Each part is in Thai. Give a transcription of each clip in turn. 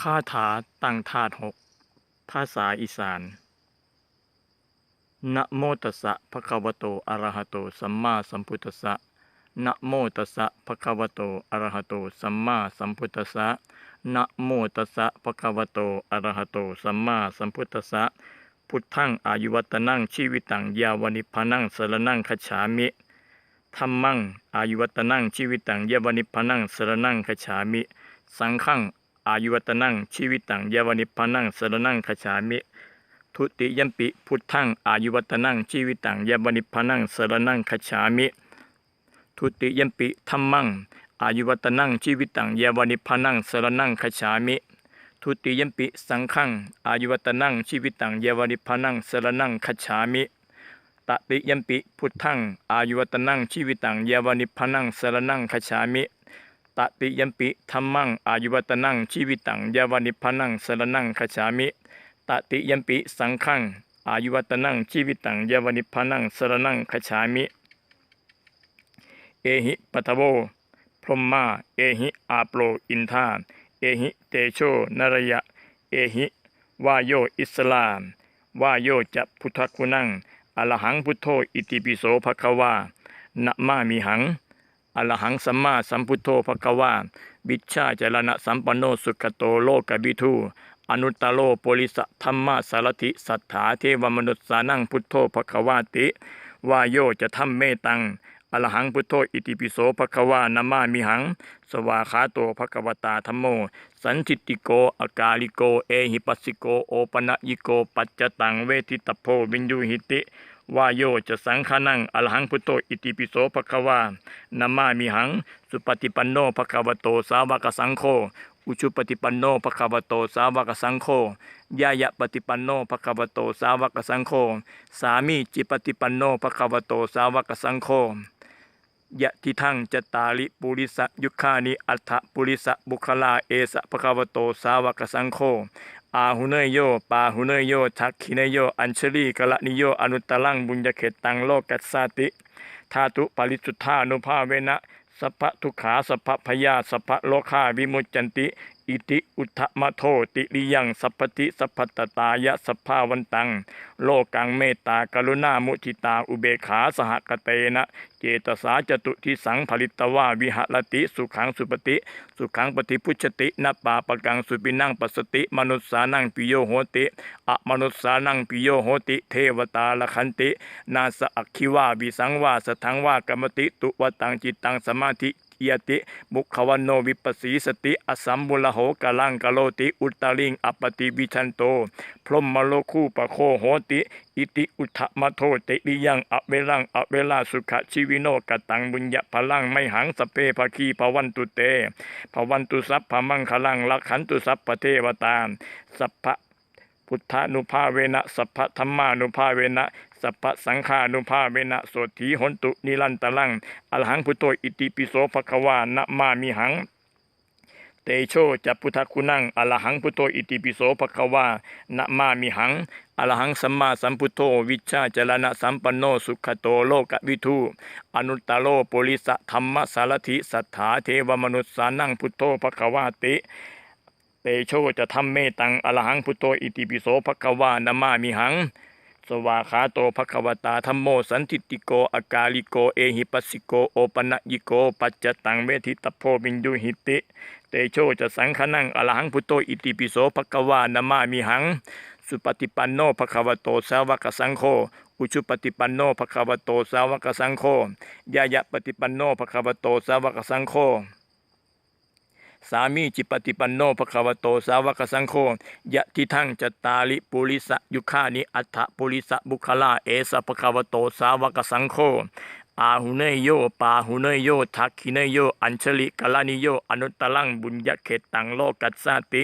คาถาตั้งธาตุหกภาษาอีสาน นะโมตัสสะภะคะวะโต อะระหะโต สัมมาสัมพุทธัสสะ นะโมตัสสะภะคะวะโต อะระหะโต สัมมาสัมพุทธัสสะ นะโมตัสสะภะคะวะโต อะระหะโต สัมมาสัมพุทธัสสะ พุทธังอายุวัตนังชีวิตัง ยาวนิพพานังสรนังคัจฉามิธัมมังอายุวัตนังชีวิตังยาวนิพพานังสรนังคัจฉามิ สังฆัง อายุวัตนังชีวิตังยาวนิพพานังสรนังคัจามิ ทุติยมปิพุทธังอายุวัตนังชีวิตังยาวนิพพานังสรนังคัจามิ ทุติยมปิธัมมังอายุวัตนังชีวิตังยาวนิพพานังสรนังคัจามิ ทุติยมปิสังฆังอายุวัตนังชีวิตังยาวนิพพานังสรนังคัจามิตติยมปิพุทธังอายุวัตนังชีวิตังยาวนิพพานังสรนังคัจามิ ตติยมปิธัมมังอายุวัตนังชีวิตังยาวานิพานังสรนังคัจามิตติยมปิสังฆังอายุวัตนังชีวิตังยาวานิพานังสรนังคัจามิ เอหิปัทโวพรหมาเอหิอาโปรอินทาเอหิเตโชนรยะ เอหิวาโยอิสลามวาโยจะพุทธคุณังอรหังพุทโธอิติปิโสภควานะมามิหัง อรหังสัมมาสัมพุทโธภควาบิชชาจรณะสัมปันโนสุขโตโลกบิทูอนุตตโลโปลิสะธรรมะสารถิสัทธาเทวมนุษสานังพุทโธภควาติวาโยจะทำเมตังอรหังพุทโธอิติปิโสภควานามามิหัง สวาขาโตภควตาธรรมโม สันทิติโกอากาลิโก เอหิปัสสิโก โอปนะยิโก ปัจจตังเวทิตโพวินยูหิติ วาโยจะสังฆนังอรหังพุทโธอิติปิโสภควานามามิหัง สุปฏิปันโนภควโตสาวกสังโฆอุชุปฏิปันโนภควโตสาวกสังโฆยายะปฏิปันโนภควโตสาวกสังโฆสามีจิปฏิปันโนภควโตสาวกสังโฆยะทิทังจตาลิปุริสยุคานิอัฏฐปุริสบุคลาเอสะภควโตสาวกสังโฆ อาหุเนยโย ปาหุเนยโย ทักขิเนยโย อัญชลีกะละนิโย อนุตตลังบุญญเขตตังโลกัสสาติ ธาตุปริสุทธานุภาเวนะสัพพะทุขาสัพพะพยาสัพพะโลคาวิมุจจันติ อิติอุทมโทติลิยังสัพพติสัพพตตายะสัพพาวันตัง โลกังเมตตากรุณามุทิตาอุเบขาสหกเตนะ เจตสาจตุทิสังผลิตวาวิหรติสุขังสุปฏิสุขังปฏิพุชตินปาปกังสุปินังปัสสติ มนุสสานังปิโยโหติอะมนุสสานังปิโยโหติ เทวตาละคันติ นาสอักขิวาวิสังวาสทังวากรรมติ ตุวตังจิตตังสมาธิ ยติ มุขวันโนวิปัสสีสติ อสัมบุลโหกลังกโลติ อุตตลิงอปติวิชันโต พรหมโลคูปโคโหติ อิติอุทธมโทติลิยังอเวลังอเวลาสุขชีวิโนกตังบุญญพลังไม่หังสเปภคีภวันตุเตภวันตุสัพพมังคลังลักขันตุสัพพเทวตาสัพพพุทธานุภาเวนะสัพพธรรมานุภาเวนะ สัพพสังฆานุภาเวนะโสถีหนตุนิรันตะลังอรหังพุทโธอิติปิโสภควานะมามิหังเตโชจัพุทธคุณังอรหังพุทโธอิติปิโสภควานะมามิหังอรหังสัมมาสัมพุทโธวิชชาจรณะสัมปันโนสุขโตโลกวิทูอนุตตโลปุริสะธรรมสารถิสัทธาเทวมนุษสานังพุทโธภควาติเตโชจะทำเมตังอรหังพุทโธอิติปิโสภควานามามิหัง สวาขาโตภควตาธรรมโมสันทิติโกอากาลิโกเอหิปัสสิโกโอปนะยิโกปัจจตังเวทิตโพวินยุหิติ เตโชจะสังฆนังอรหังพุโธอิติปิโสภควานามามิหัง สุปฏิปันโนภควโตสาวกสังโฆอุชุปฏิปันโนภควโตสาวกสังโฆยายะปฏิปันโนภควโตสาวกสังโฆ สามีจิปฏิปันโนภควโตสาวกสังโฆยะทิทังจตาลิปุริสะยุคานิอัฏฐปุริสะบุคลาเอสะภควโตสาวกสังโฆ อาหุเนยโยปาหุเนยโยทักขิเนยโย อัญชลิกลานิโย อนุตตลังบุญญเขตตังโลกัสสาติ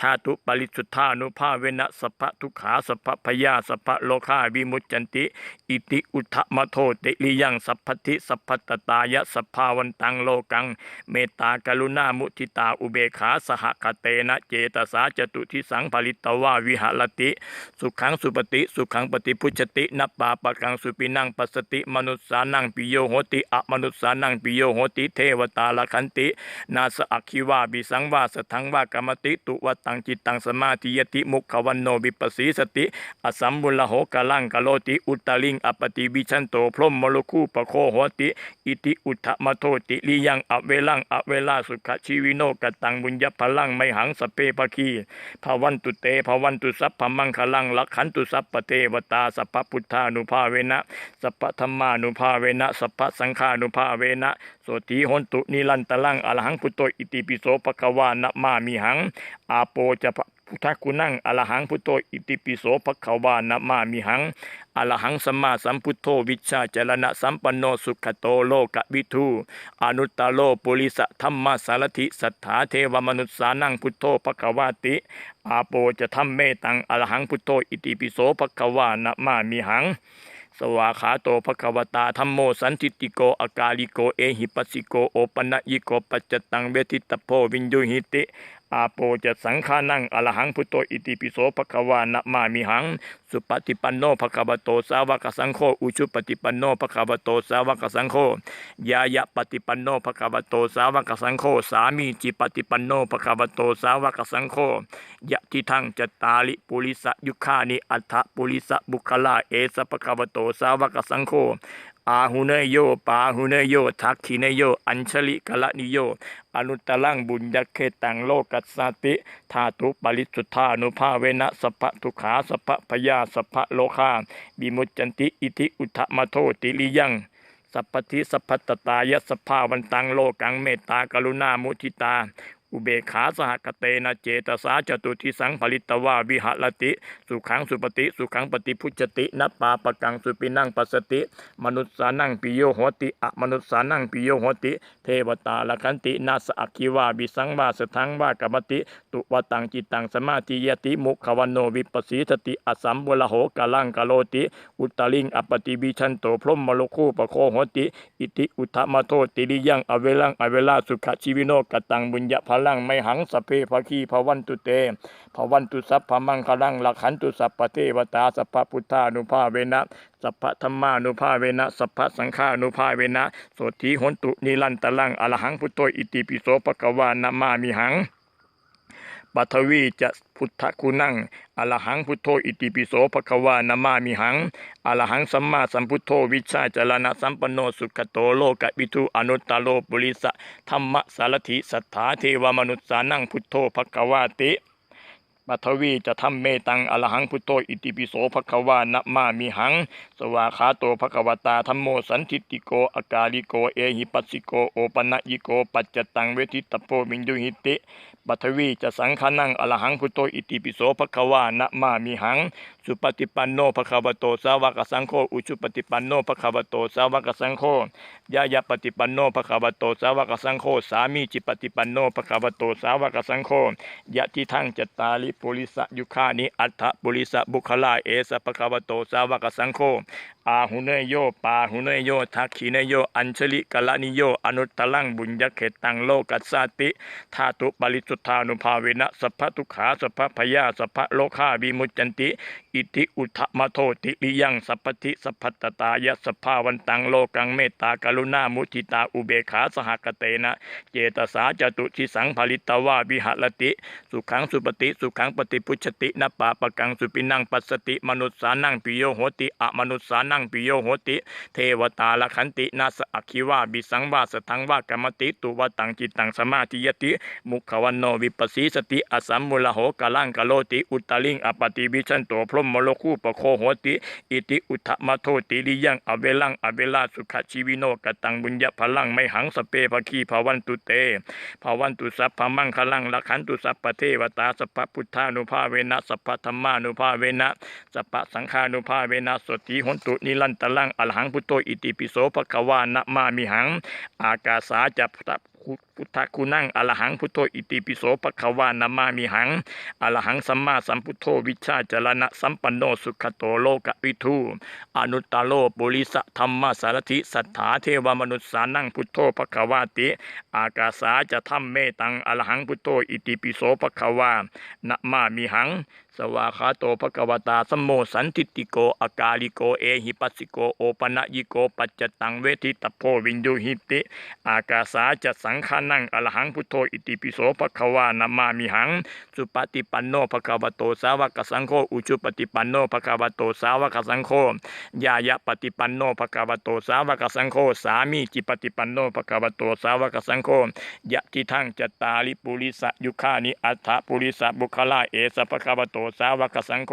ธาตุปริสุทธานุภาเวนะสัพพะทุขาสัพพะพยาสัพพะโลคาวิมุจจันติ อิติอุทธมโทติลิยังสัพพทิสัพพตตายะสัพพาวันตังโลกัง เมตตากรุณามุทิตาอุเบขาสหกเตนะเจตสาจตุทิสังผลิตวาวิหรติ สุขังสุปฏิสุขังปฏิพุชตินปปาปะกังสุปินังปัสสติมนุสสานังปิโยโหติอมนุษสานังปิโยโหติเทวตาลคันติ นาสอักขิวาบิสังวาสทังวากรรมติตุวตังจิตตังสมาธิยติมุขวันโนวิปัสสีสติ อสัมบุลโหกลังกโลติอุตตลิงอปติวิชันโตพรมมลคูปโคโหติ อิติอุทธมโทติลิยังอเวลังอเวลาสุขชีวิโนกตังบุญญพลังไมหังสเปปะคีภาวันตุเตภาวันตุสัพพมังคลังลักขันตุสัพปเทวตาสัพพพุทธานุภาเวนะสัพพธรรมานุภาเวนะสัพพสังฆานุภาเวนะโสติหนตุนิลันตะลังอรหังพุทโตอิติปิโสภควานะมามิหัง อาโปจะพุทธกุนังอรหังพุทโตอิติปิโสภควานะมามิหังอรหังสัมมาสัมพุทโธวิชาจรณะสัมปันโนสุขโตโลกวิทูอนุตตโลปุริสธรรมสารถิสัทธาเทวมนุษสานังพุทโธภควาติ อาโปจะทำเมตังอรหังพุทโธอิติปิโสภควานะมามิหัง สวาขาโตภควตาธรรมโมสันติติโกอากาลิโกเอหิปัสสิโกโอปนะยิโกปัจจตังเวทิตโพวินยุหิติ อาโปจะสังฆานังอรหังพุทโตอิติปิโสภควานะมามิหัง สุปฏิปันโนภควโตสาวกสังโฆอุชุปฏิปันโนภควโตสาวกสังโฆยายะปฏิปันโนภควโตสาวกสังโฆสามีจิปฏิปันโนภควโตสาวกสังโฆยะทิทังจตาลิปุริสยุคานิอัฏฐปุริสบุคลาเอสภควโตสาวกสังโฆ อาหุเนยโย ปาหุเนยโย ทักขิเนยโย อัญชลิกะละนิโย อนุตตลังบุญญเคตังโลกัสสติ ธาตุปริสุทธานุภาเวนะสัพพะทุขาสัพพะพยาสัพพะโลคาบิมุจจันติ อิทิอุทธมโทติลิยังสัพพทิสัพพตตายะสภาวันตังโลกังเมตตากรุณามุทิตา อุเบขาสหกเตนะเจตสาจตุทิสังผลิตวาวิหรติ สุขังสุปฏิสุขังปฏิพุจตินัปปาปกังสุปินังปัสสติ มนุษสานังปิโยโหติอะมนุษสานังปิโยโหติ เทวตาละคันตินาสอักขิวาบิสังวาสทังวากรรมติ ตุวตังจิตตังสมาธิยติมุขวันโนวิปัสสีสติอสัมบุลโหกาลังกโลติ อุตตลิงอปติบิชันโตพรหมโลคูปโคโหติ อิติอุทธมโทติริยังอเวลังอเวลาสุขชีวิโนกตังบุญญพลังไมหังสเพภคีภวันตุเตภวันตุสัพพมังคลังลักขันตุสัพพเทวตาสัพพพุทธานุภาเวนะสัพพธรรมานุภาเวนะสัพพสังฆานุภาเวนะโสตีหนตุนิลันตะลังอรหังพุทโตอิติปิโสปะกวานามามิหัง ปัทวีจะพุทธคุณังอรหังพุทโธอิติปิโสภควานามามิหังอรหังสัมมาสัมพุทโธวิชาจรณะสัมปันโนสุขโตโลกวิทูอนุตตโลปุริสะธรรมสารถิสัทธาเทวมนุษสานังพุทโธภควาติปัทวีจะทำเมตังอรหังพุทโธอิติปิโสภควานะมามิหังสวาขาโตภควตาธรรมโมสันทิติโกอากาลิโกเอหิปัสสิโกโอปนะยิโกปัจจตังเวทิตโพมินยุหิติปัทวีจะสังฆานังอรหังพุโธอิติปิโสภควานะมามิหัง สุปฏิปันโนภควโตสาวกสังโฆอุชุปฏิปันโนภควโตสาวกสังโฆยายาปฏิปันโนภควโตสาวกสังโฆสามีจิปฏิปันโนภควโตสาวกสังโฆยะทิทังจตาลิปุริสยุคานิอัฏฐปุริสบุคลาเอสภควโตสาวกสังโฆอาหุเนยโยปาหุเนยโยทักขิเนยโย อัญชลิกะละนิโย อนุตตลังบุญญเขตังโลกัสสาติธาตุปริสุทธานุภาเวนะสัพพทุขาสัพพพยาสัพพโลคาวิมุจจันติ อิติอุทธมโทติลิยังสัพพทิสัพพตตายะสภาวันตังโลกังเมตตากรุณามุทิตาอุเบขาสหกเตนะ เจตสาจตุทิสังผลิตวาวิหรติ สุขังสุปฏิสุขังปฏิพุชตินปาปกังสุปินังปัสสติมนุษสานังปิโยโหติอะมนุษสานังปิโยโหติ เทวตาละขันตินาสอักขิวาบิสังวาสทังวากรรมติตุวตังจิตตังสมาธิยติ มุขวันโนวิปัสสีสติอสัมมุลโหกาลังกโลติอุตตลิงอปติวิชันโตพรหมโลคูปโคโหติ อิติอุทมโทติลิยังอเวลังอเวลาสุขชีวิโนกตังบุญญพลังไม่หังสเปภคีภวันตุเตภวันตุสัพพมังคลังละขันตุสัพพเทวตาสัพพพุทธานุภาเวนะสัพพธรรมานุภาเวนะสัพพสังฆานุภาเวนะสติหนตุนิลันตะลังอรหังพุทโตอิติปิโสภควานะมามิหัง อากาสาจะพุทธคุณังอรหังพุทโธอิติปิโสภควานามามิหังอรหังสัมมาสัมพุทโธวิชชาจรณะสัมปันโนสุขโตโลกวิทูอนุตตโลปุริสธรรมสารถิสัทธาเทวมนุษสานังพุทโธภควาติ อากาสาจะทำเมตังอรหังพุทโธอิติปิโสภควานะมามิหัง สวาคาโตภควตาสมโมสันติติโกอากาลิโกเอหิปัสสิโกโอปนะยิโกปัจจตังเวทิตโพวินยูหิติ อากาสาจะสังขานังอรหังพุทโธอิติปิโสภควานามามิหัง สุปฏิปันโนภควโตสาวกสังโฆอุจุปฏิปันโนภควโตสาวกสังโฆยายะปฏิปันโนภควโตสาวกสังโฆสามีจิปฏิปันโนภควโตสาวกสังโฆยะทิทังจตาลิปุริสะยุคานิอัฏฐปุริสะบุคลาเอสภควโตสาวกสังโฆ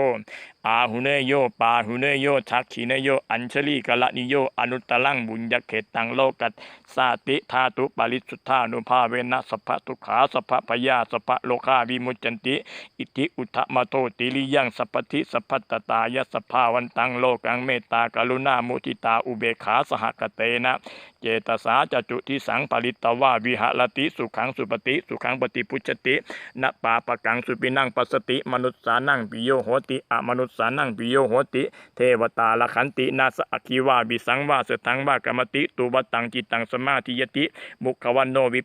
อาหุเนโยปาหุเนโยทักขิเนโย อัญชลีกะละนิโย อนุตตลังบุญญเขตตังโลกัสสาติธาตุปาริสุทธานุภาเวนะสัพพะทุขาสัพพะพยาสัพพะโลกาวิมุจจันติ อิติอุทธมโตติลิยังสัพพทิสัพพตตายะสัพพาวันตังโลกังเมตตากรุณามุทิตาอุเบขาสหกเตนะ เจตสาจจุทิสังปริตตวาวิหรติสุขังสุปฏิสุขังปฏิพุชตินปาปะกังสุปินังปัสสติมนุษสานังปิโยโหติอมนุษสานังปิโยโหติ เทวตาลขันตินาสอคิวาบิสังวาสตังวากรรมติตุวตังจิตตังสมาธิยติมุขวันโนวิ